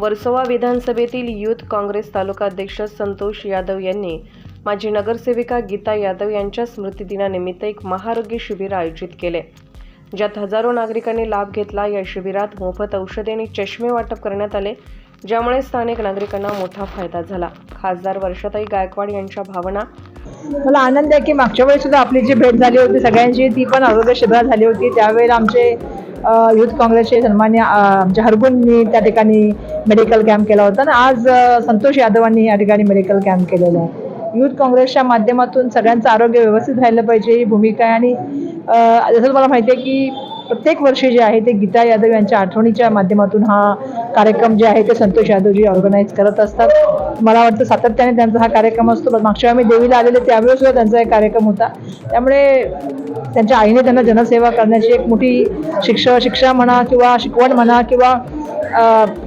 वर्सोवा विधानसभेतील युथ काँग्रेस तालुका अध्यक्ष संतोष यादव यांनी माजी नगरसेविका गीता यादव यांच्या स्मृतिदिनानिमित्त एक महारोग्य शिबिर आयोजित केले. ज्यात हजारो नागरिकांनी लाभ घेतला. या शिबिरात मोफत औषधे आणि चष्मे वाटप करण्यात आले ज्यामुळे स्थानिक नागरिकांना मोठा फायदा झाला. खासदार वर्षाताई गायकवाड यांच्या भावना मला आनंद आहे की मागच्या वेळी सुद्धा आपली जी भेट झाली होती सगळ्यांची ती पण आरोग्य शिबिरात झाली होती. त्यावेळेला आमचे युथ काँग्रेसचे सन्मान्य आमच्या हरगुननी त्या ठिकाणी मेडिकल कॅम्प केला होता आणि आज संतोष यादवांनी या ठिकाणी मेडिकल कॅम्प केलेला आहे. युथ काँग्रेसच्या माध्यमातून सगळ्यांचं आरोग्य व्यवस्थित राहिलं पाहिजे ही भूमिका आहे. आणि जसं तुम्हाला माहिती आहे की प्रत्येक वर्षी जे आहे ते गीता यादव यांच्या आठवणीच्या माध्यमातून हा कार्यक्रम जे आहे ते संतोष यादवजी ऑर्गनाईज करत असतात. मला वाटतं सातत्याने त्यांचा हा कार्यक्रम असतो. पण मागच्या वेळी मी देवीला आलेले त्यावेळेस सुद्धा त्यांचा एक कार्यक्रम होता. त्यामुळे त्यांच्या आईने त्यांना जनसेवा करण्याची एक मोठी शिक्षा शिक्षा म्हणा किंवा शिकवण म्हणा किंवा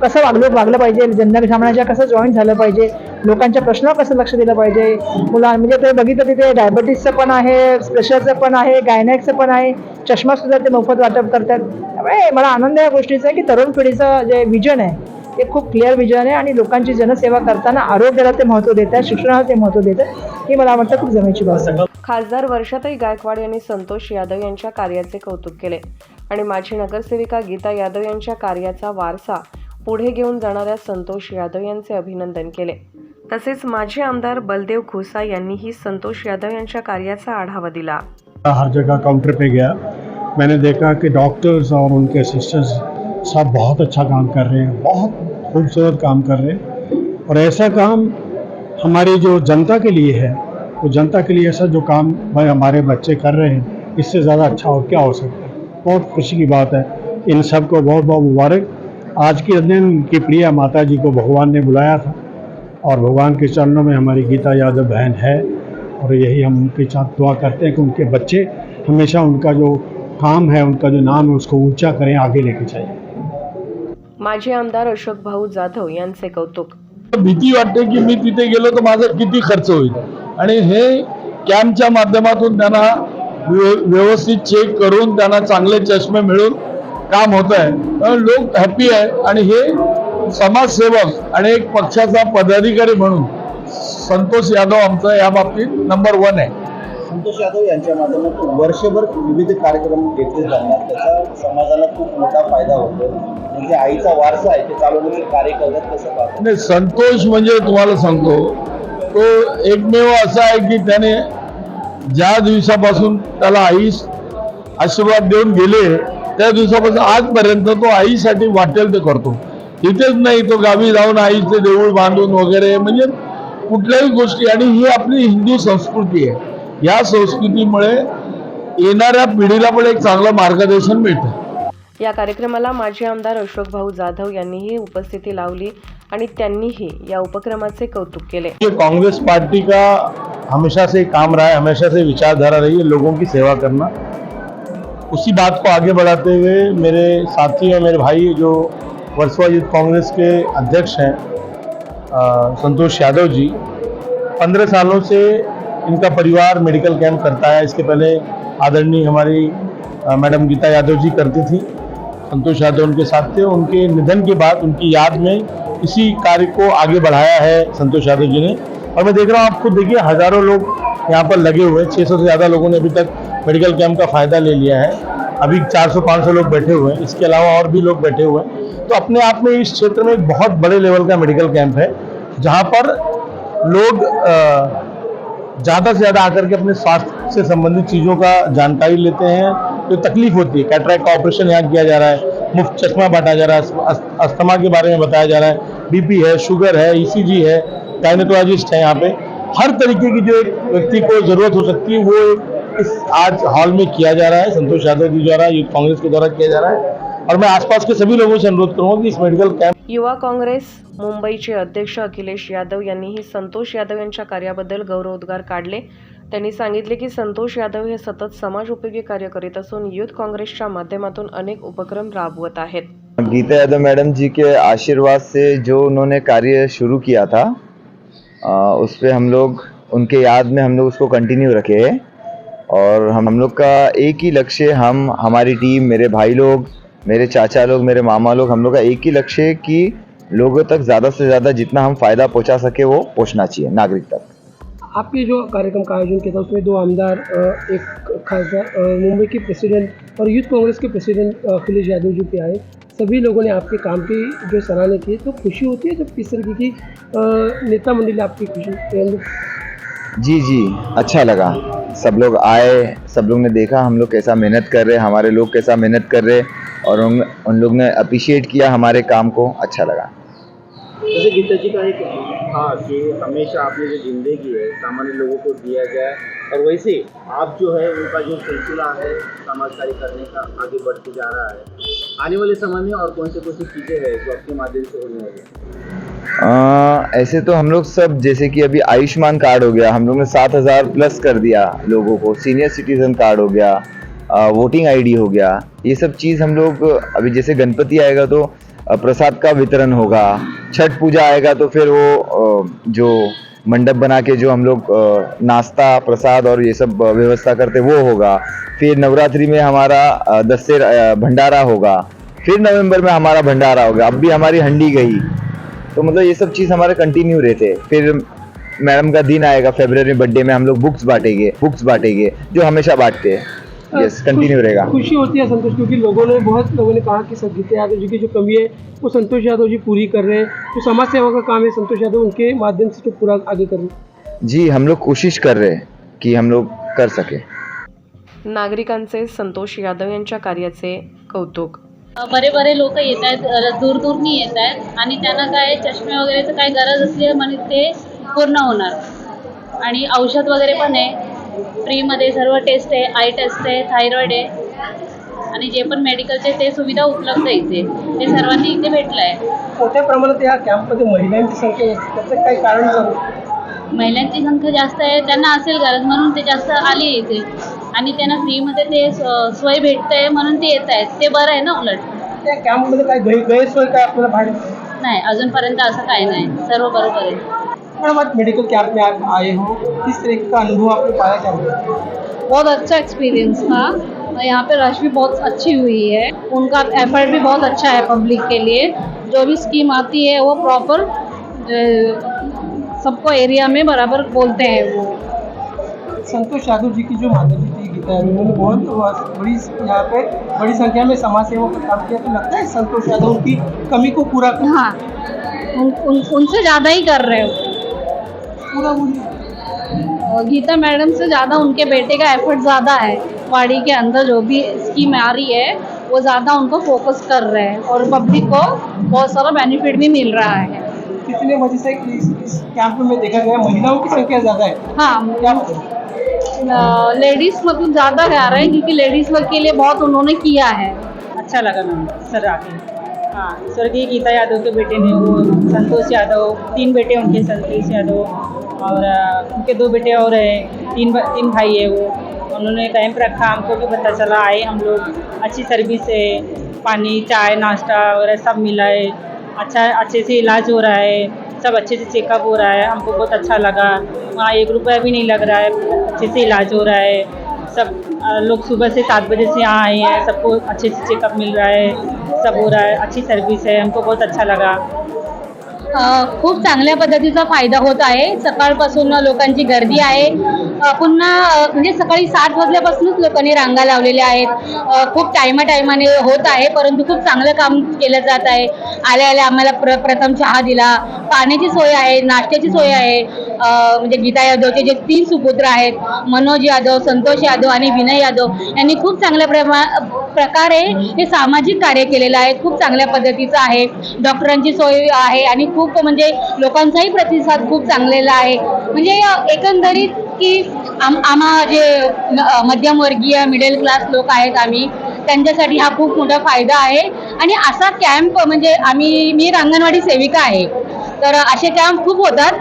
कसं वागलं वागलं पाहिजे जनसामान्याच्या कसं जॉईन झालं पाहिजे लोकांच्या प्रश्नावर कसं लक्ष दिलं पाहिजे? मुला म्हणजे ते बघितलं तिथे डायबिटीसचं पण आहे प्रेशरचं पण आहे गायनॅकचं पण आहे. चष्मासुद्धा ते मोफत वाटप करतात. त्यामुळे मला आनंद या गोष्टीचा आहे की तरुण पिढीचं जे विजन आहे ते खूप क्लिअर विजन आहे आणि लोकांची जनसेवा करताना आरोग्याला ते महत्त्व देत शिक्षणाला ते महत्त्व देत हे मला वाटतं खूप जमेची बाब खासदार वर्षाताई गायकवाड यांनी संतोष यादव यांच्या कार्याचे कौतुक केले. आणि माजी नगरसेविका गीता यादव यांच्या कार्याचा वारसा पुढे घेऊन जाणाऱ्या संतोष यादव यांचे अभिनंदन केले. तसेच माजी आमदार बलदेव खोसा यांनीही संतोष यादव यांच्या कार्याचा आढावा दिला. हर जगह काउंटर पे गया. मैंने देखा कि डॉक्टर्स और उनके असिस्टेंट्स सब बहुत अच्छा काम कर रहे हैं, बहुत खूबसूरत काम कर रहे हैं। और ऐसा काम हमारी जो जनता के लिए है, वो जनता के लिए ऐसा जो काम भाई हमारे बच्चे कर रहे हैं, इससे ज़्यादा अच्छा और क्या हो सकता है? बहुत खुशी की बात है। इन सबको बहुत बहुत मुबारक। आज के दिन की प्रिया माता जी को भगवान ने बुलाया था और भगवान के चरणों में हमारी गीता यादव बहन है और यही हम उनके साथ दुआ करते हैं कि उनके बच्चे हमेशा उनका जो काम है उनका जो नाम है उसको ऊंचा करें आगे लेके जाएं। माजी आमदार अशोक भाऊ जाधव यांचे कौतुक। भीती वाटते की मी तिथे गेलो तर माझा किती खर्च होईल? आणि हे कॅम्पच्या माध्यमातून त्यांना व्य- व्यवस्थित चेक करून त्यांना चांगले चष्मे मिळून काम होत आहे लोक हॅपी आहे आणि हे समाजसेवक आणि एक पक्षाचा पदाधिकारी म्हणून संतोष यादव आमचा या बाबतीत नंबर वन आहे. संतोष यादव यांच्या माध्यमातून वर्षभर विविध कार्यक्रम घेतले जातात. त्याचा समाजाला खूप मोठा फायदा होतो. म्हणजे आईचा वारसा आहे ते चालवण्याचे कार्य करतात कसं पाहतो. आणि संतोष म्हणजे तुम्हाला सांगतो तो एकमेव असा आहे की त्याने ज्या दिवसापासून त्याला आई आशीर्वाद देऊन गेले त्या दिवसापासून आजपर्यंत तो आईसाठी वाटेल ते करतो. तिथेच नाही तो गावी जाऊन आईचे देऊळ बांधून वगैरे म्हणजे कुठल्याही गोष्टी. आणि ही आपली हिंदू संस्कृती आहे. या संस्कृतीमुळे येणाऱ्या पिढीला पण एक चांगलं मार्गदर्शन मिळतं. या कार्यक्रमाला माजी आमदार अशोक भाऊ जाधव यांनीही उपस्थिती लावली आणि त्यांनीही या उपक्रमाचे कौतुक केले. कांग्रेस पार्टी का हमेशा से काम रहा है हमेशा से विचारधारा रही है लोगों की सेवा करना उसी बात को आगे बढ़ाते हुए मेरे साथी और मेरे भाई जो वर्सवा यूथ कांग्रेस के अध्यक्ष हैं संतोष यादव जी पंद्रह सालों से इनका परिवार मेडिकल कैंप करता है। इसके पहले आदरणीय हमारी अ, मैडम गीता यादव जी करती थी। संतोष यादव उनके साथ थे। उनके निधन के बाद उनकी याद में इसी कार्य को आगे बढ़ाया है संतोष यादव जी ने। और मैं देख रहा हूँ आप खुद देखिए हज़ारों लोग यहाँ पर लगे हुए हैं। छः सौ से ज़्यादा लोगों ने अभी तक मेडिकल कैंप का फ़ायदा ले लिया है। अभी 400-500 लोग बैठे हुए हैं। इसके अलावा और भी लोग बैठे हुए हैं। तो अपने आप में इस क्षेत्र में एक बहुत बड़े लेवल का मेडिकल कैंप है, जहाँ पर लोग ज़्यादा से ज़्यादा आकर के अपने स्वास्थ्य से संबंधित चीज़ों का जानकारी लेते हैं। जो तकलीफ़ होती है, कैटरैक्ट का ऑपरेशन यहाँ किया जा रहा है, मुफ़्त चश्मा बांटा जा रहा है अस्थमा के बारे में बताया जा रहा है। बीपी है, शुगर है ईसीजी है गायनेकोलॉजिस्ट है यहाँ पे। हर तरीके की जो एक व्यक्ति को ज़रूरत हो सकती है, वो इस आज हॉल में किया जा रहा है संतोष यादव जी द्वारा यूथ कांग्रेस के द्वारा किया जा रहा है। और मैं आसपास के सभी लोगों से अनुरोध करूंगा कि इस मेडिकल कैंप युवा काँग्रेस मुंबईचे अध्यक्ष अखिलेश यादव यांनीही संतोष यादव यांच्या कार्याबद्दल गौरवोद्गार काढले. त्यांनी सांगितले की संतोष यादव हे सतत समाज उपयोगी कार्य करीत असून युथ काँग्रेसच्या माध्यमातून अनेक उपक्रम राबवत आहेत. गीता यादव मैडम जी के आशीर्वाद से जो उन्होंने कार्य शुरू किया था आ, उस पर हम लोग उनके याद में हम लोग उसको कंटिन्यू रखे हैं। और हम हम लोग का एक ही लक्ष्य हम, हमारी टीम, मेरे भाई लोग, मेरे चाचा लोग, मेरे मामा लोग, हम लोग का एक ही लक्ष्य है कि लोगों तक ज़्यादा से ज़्यादा जितना हम फ़ायदा पहुँचा सके वो पहुँचना चाहिए, नागरिक तक। आपके जो कार्यक्रम का आयोजन किया था, उसमें दो आमदार एक खासदार मुंबई के प्रेसिडेंट और यूथ कांग्रेस के प्रेसिडेंट अखिलेश यादव जी पे आए। सभी लोगों ने आपके काम की जो सराहना की तो खुशी होती है जब किस तरीके की नेता मंडली आपकी खुशी जी जी अच्छा लगा। सब लोग आए, सब लोग ने देखा, हम लोग कैसा मेहनत कर रहे, हमारे लोग कैसा मेहनत कर रहे, और उन उन लोग ने अप्रिशिएट किया हमारे काम को अच्छा लगा। जैसे गीता जी का एक था कि हमेशा आपने जो ज़िंदगी है, सामान्य लोगों को दिया जाए और वैसे आप जो है, उनका जो सिलसिला है समाज करने का आगे बढ़ते जा रहा है। आने वाले समय में और कौन से कौन सी चीज़ें हैं जो आपके माध्यम से होने वाली आ, ऐसे तो हम लोग सब जैसे कि अभी आयुष्मान कार्ड हो गया हम लोग ने सात हज़ार प्लस कर दिया लोगों को सीनियर सिटीजन कार्ड हो गया आ, वोटिंग आईडी हो गया ये सब चीज़ हम लोग अभी जैसे गणपति आएगा तो प्रसाद का वितरण होगा छठ पूजा आएगा तो फिर वो जो मंडप बना के जो हम लोग नाश्ता प्रसाद और ये सब व्यवस्था करते वो होगा फिर नवरात्रि में हमारा दशहर भंडारा होगा फिर नवंबर में हमारा भंडारा होगा अब भी हमारी हंडी गई तो मतलब ये सब चीज़ हमारे कंटिन्यू रहते फिर मैडम का दिन आएगा फरवरी में बर्थडे में हम लोग बुक्स बांटेंगे बुक्स बांटेंगे जो हमेशा बांटते हैं। यस कंटिन्यू खुश- रहेगा। खुशी होती है संतोष क्योंकि लोगों ने बहुत लोगों ने कहा कि सर गीता यादव जी की जो कमी है वो संतोष यादव जी पूरी कर रहे हैं। जो समाज सेवा का काम है संतोष यादव उनके माध्यम से जो पूरा आगे कर रहे हैं। जी हम लोग कोशिश कर रहे हैं कि हम लोग कर सके। नागरिकांचे संतोष यादव यांच्या कार्याचे कौतुक। बरे बरे लोक येत आहेत दूर दूरनी येत आहेत आणि त्यांना काय चष्मे वगैरेचं काय गरज असली म्हणजे ते पूर्ण होणार. आणि औषध वगैरे पण आहे. फ्रीमध्ये सर्व टेस्ट आहे आय टेस्ट आहे थायरॉईड आहे. आणि जे पण मेडिकलचे ते सुविधा उपलब्ध आहे इथे. ते सर्वांनी इथे भेटलं आहे मोठ्या प्रमाणात या कॅम्पमध्ये महिलांची संख्या. त्याचं काही कारण महिलांची संख्या जास्त आहे त्यांना असेल गरज म्हणून ते जास्त आली इथे. आणि त्यांना फ्रीमध्ये ते स- सोय भेटते म्हणून ते येत आहेत. ते बरं आहे ना उलट. त्या कॅम्पमध्ये काय गै गैरसोय काय आपल्याला भाडे नाही अजूनपर्यंत असं काही नाही. सर्व बरोबर आहे. मैडम आज मेडिकल कैंप में आप आए हो. किस तरीके का अनुभव आपने पाया क्या बहुत अच्छा एक्सपीरियंस था और यहाँ पे रश भी बहुत अच्छी हुई है. उनका एफर्ट भी बहुत अच्छा है पब्लिक के लिए. जो भी स्कीम आती है वो प्रॉपर सबको एरिया में बराबर बोलते हैं वो. संतोष यादव जी की जो माता जी थी गीता यादव उन्होंने बहुत बड़ी यहाँ पे बड़ी संख्या में समाज सेवा का काम किया। तो लगता है संतोष यादव उनकी कमी को पूरा कर हाँ उन, उन, उनसे ज़्यादा ही कर रहे हो। पूरा और गीता मैडम से ज़्यादा उनके बेटे का एफर्ट ज़्यादा है। वाड़ी के अंदर जो भी स्कीम आ रही है वो ज़्यादा उनको फोकस कर रहे हैं। और पब्लिक को बहुत सारा बेनिफिट भी मिल रहा है। कितने वजह से इस, इस कैंप में देखा गया? महिलाओं की संख्या ज़्यादा है। हाँ क्या लेडीज़ मतलब ज़्यादा आ रहे हैं, क्योंकि लेडीज़ वर्ग के लिए बहुत उन्होंने किया है। अच्छा लगा मैम, सर आके। हाँ स्वर्गीय गीता यादव के बेटे ने वो, संतोष यादव, तीन बेटे उनके, संतोष यादव, और उनके दो बेटे और हैं, तीन तीन भाई है वो। उन्होंने कैंप रखा, हमको भी पता चला, आए हम लोग, अच्छी सर्विस है पानी, चाय, नाश्ता, वगैरह सब मिला है। अच्छा अच्छे से इलाज हो रहा है। सब अच्छे से चेकअप हो रहा है, हमको बहुत अच्छा लगा। वहाँ एक रुपया भी नहीं लग रहा है, अच्छे से इलाज हो रहा है। सब लोग सुबह से सात बजे से यहाँ आए हैं, सबको अच्छे से चेकअप मिल रहा है, सब हो रहा है, अच्छी सर्विस है, हमको बहुत अच्छा लगा। खूब चांगल्या पद्धतीचा फ़ायदा होत आहे. सकाळपासून लोकांची गर्दी आहे. पुन्हा म्हणजे सकाळी सात वाजल्यापासूनच लोकांनी रांगा लावलेल्या आहेत. खूप टायमा टायमाने होत आहे परंतु खूप चांगलं काम केलं जात आहे. आल्या आल्या आम्हाला प्र प्रथम चहा दिला. पाण्याची सोय आहे नाश्त्याची सोय आहे. म्हणजे गीता यादवचे जे तीन सुपुत्र आहेत मनोज यादव संतोष यादव आणि विनय यादव यांनी खूप चांगल्या प्रमा प्रकारे हे सामाजिक कार्य केलेलं आहे. खूप चांगल्या पद्धतीचं आहे. डॉक्टरांची सोय आहे आणि खूप म्हणजे लोकांचाही प्रतिसाद खूप चांगलेला आहे. म्हणजे एकंदरीत की आम आम्हा जे मध्यमवर्गीय मिडल क्लास लोक आहेत आम्ही त्यांच्यासाठी हा खूप मोठा फायदा आहे. आणि असा कॅम्प म्हणजे आम्ही मी अंगणवाडी सेविका आहे. तर असे कॅम्प खूप होतात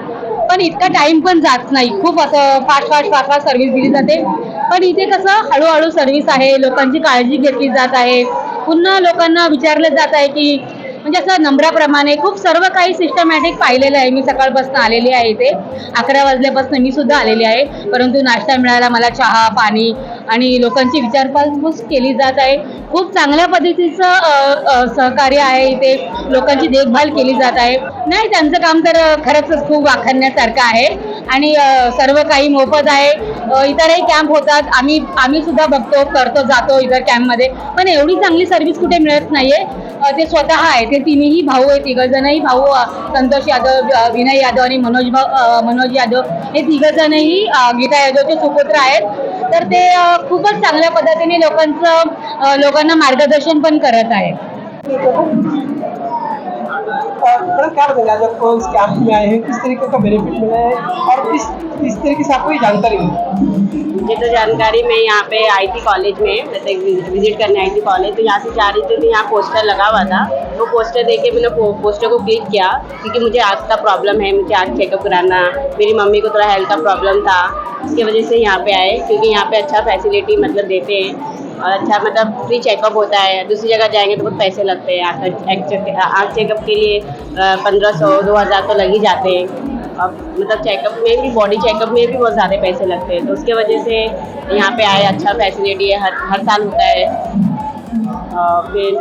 पण इतका टाईम पण जात नाही. खूप असं fast fast fast fast service दिली जाते. पण इथे कसं हळूहळू सर्व्हिस आहे लोकांची काळजी घेतली जात आहे. पुन्हा लोकांना विचारलं जात आहे की म्हणजे असं नंबराप्रमाणे खूप सर्व काही सिस्टमॅटिक पाहिलेलं आहे. मी सकाळपासून आलेली आहे इथे. अकरा वाजल्यापासून मी सुद्धा आलेली आहे. परंतु नाश्ता मिळाला मला चहा पाणी आणि लोकांची विचारपूस केली जात आहे. खूप चांगल्या पद्धतीचं सहकार्य आहे इथे. लोकांची देखभाल केली जात आहे. नाही त्यांचं काम तर खरंच खूप वाखाणण्यासारखं आहे. आणि सर्व काही मोफत आहे. इतरही कॅम्प होतात. आम्ही आम्ही सुद्धा बघतो करतो जातो इतर कॅम्पमध्ये पण एवढी चांगली सर्व्हिस कुठे मिळत नाहीये. ते स्वतः आहे. ते तिन्ही भाऊ आहे तिघजणही भाऊ संतोष यादव विनय यादव आणि मनोज भाऊ मनोज यादव. हे तिघजणही गीता यादवचे सुपुत्र आहेत. तर ते खूपच चांगल्या पद्धतीने लोकांचं लोकांना मार्गदर्शन पण करत आहेत मैडम क्या बताएंगे आज आपको इस कैंप में आए हैं किस तरीके का बेनिफिट मिला है और किस किस तरीके से आपको ये जानकारी मिली? मुझे तो जानकारी मैं यहाँ पे आई थी कॉलेज में मतलब विजिट करने आई थी कॉलेज तो यहाँ से जा रही थी तो यहाँ पोस्टर लगा हुआ था। वो पोस्टर देख के मैंने पोस्टर को क्लिक किया क्योंकि मुझे आँख का प्रॉब्लम है मुझे आँख चेकअप कराना मेरी मम्मी को थोड़ा हेल्थ का प्रॉब्लम था। इसकी वजह से यहाँ पे आए, क्योंकि यहाँ पे अच्छा फैसिलिटी मतलब देते हैं और अच्छा मतलब फ्री चेकअप होता है। दूसरी जगह जाएँगे तो बहुत पैसे लगते हैं आँख चेकअप के लिए पंद्रह सौ, दो हज़ार तो लग ही जाते हैं। अब मतलब चेकअप में भी बॉडी चेकअप में भी बहुत ज़्यादा पैसे लगते हैं। तो उसके वजह से यहाँ पे आए अच्छा फैसिलिटी है, हर हर साल होता है। और फिर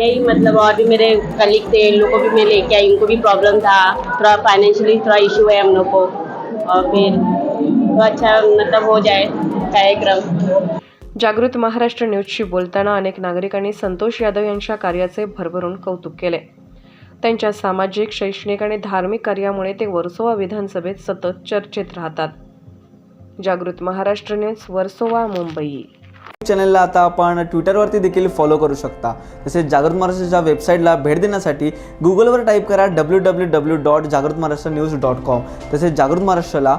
यही मतलब और भी मेरे कलीग थे, इन लोगों को भी मैं लेके आई, उनको भी प्रॉब्लम था, थोड़ा फाइनेंशियली थोड़ा इशू है हम लोग को। और फिर तो अच्छा मतलब हो जाए कार्यक्रम। जागृत महाराष्ट्र न्यूजशी बोलताना अनेक नागरिकांनी संतोष यादव यांच्या कार्याचे भरभरून कौतुक केले. त्यांच्या सामाजिक शैक्षणिक आणि धार्मिक कार्यामुळे ते वर्सोवा विधानसभेत सतत चर्चेत राहतात. जागृत महाराष्ट्र न्यूज वर्सोवा मुंबई. चॅनलला आता आपण ट्विटरवरती देखील फॉलो करू शकता. तसेच जागृत महाराष्ट्राच्या वेबसाईटला भेट देण्यासाठी गुगलवर टाईप करा डब्ल्यू डब्ल्यू डब्ल्यू डॉट जागृत महाराष्ट्र न्यूज डॉट कॉम तसेच जागृत महाराष्ट्राला